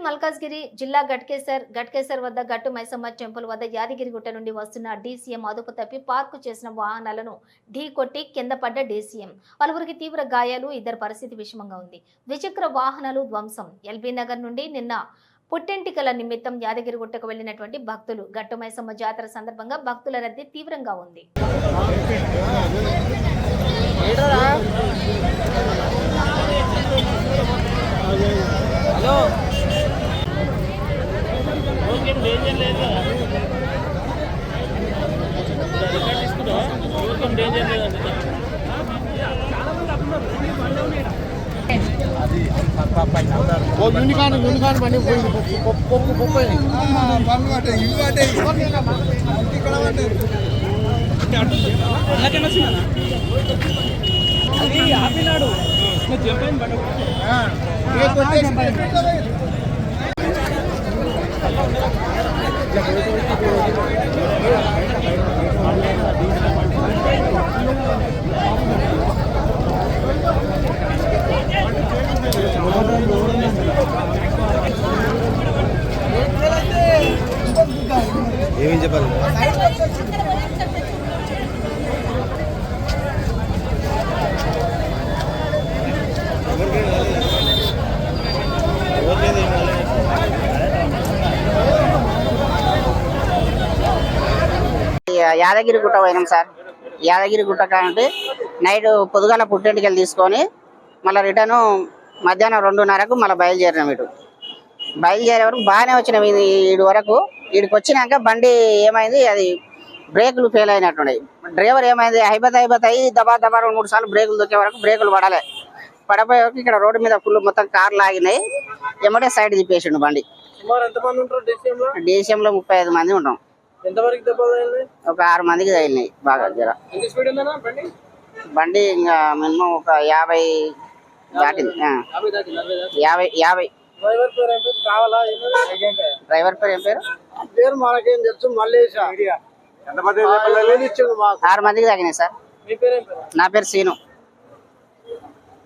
మేడ్చల్ మల్కాజ్గిరి జిల్లా గట్కేసర్ గట్కేసర్ వద్ద గట్టు మైసమ్మ టెంపుల్ వద్ద యాదగిరిగుట్ట నుండి వస్తున్న డీసీఎం అదుపు తప్పి పార్కు చేసిన వాహనాలను ఢీ కొట్టి కింద పడ్డ డీసీఎం. పలువురికి తీవ్ర గాయాలు ఇద్దరు పరిస్థితి విషమంగా ఉంది. ద్విచక్ర వాహనాలు ధ్వంసం. ఎల్బీ నగర్ నుండి నిన్న పుట్టెంటికల నిమిత్తం యాదగిరిగుట్టకు వెళ్ళినటువంటి భక్తులు గట్టు మైసమ్మ జాతర సందర్భంగా భక్తుల రద్దీ తీవ్రంగా ఉంది. ఓ యూనికాన్ యూనికాన్ బండి పోయింది పొప్పు పొప్పు పొప్పు పోయింది ఏ కొట్టేసి ఏమేం చెప్పాలి? యాదగిరి గుట్ట పోయినాం సార్. యాదగిరి గుట్ట కాబట్టి నైట్ పొద్దుగాల పుట్టింటికి తీసుకొని మళ్ళీ రిటర్న్ మధ్యాహ్నం రెండున్నరకు మళ్ళీ బయలుదేరినాం ఇటు. బయలుదేరే వరకు బాగానే వచ్చినాం. ఇది ఈడు వరకు ఈడికి వచ్చినాక బండి ఏమైంది అది బ్రేకులు ఫెయిల్ అయినట్టున్నాయి. డ్రైవర్ ఏమైంది హైబత్ హైబత్ అయ్యి దబా దబా రెండు మూడు సార్లు బ్రేకులు దొక్కే వరకు బ్రేకులు పడలే. పడపోయే వరకు ఇక్కడ రోడ్డు మీద ఫుల్ మొత్తం కార్లు ఆగినాయి. ఎమ్మటే సైడ్ తిప్పేసిండు బండి. సుమారు ఎంతమంది ఉంటారు డిసిఎం లో? DCM లో ముప్పై ఐదు మంది ఉంటాం. ఎంతవరకు దెబ్బలు ఒక ఆరు మందికి తగిలినాయి బాగా జర. స్పీడ్ బండి? బండి ఇంకా మినిమం ఒక యాభై దాటింది యాభై యాభై యాభై. డ్రైవర్ పేరు ఏం పేరు? కావాలా? డ్రైవర్ పేరు ఏం పేరు? పేరు మనకేం తెలుసు మల్లేష మాకు? ఆరు మందికి తగినాయి సార్. మీ పేరు? నా పేరు సీను.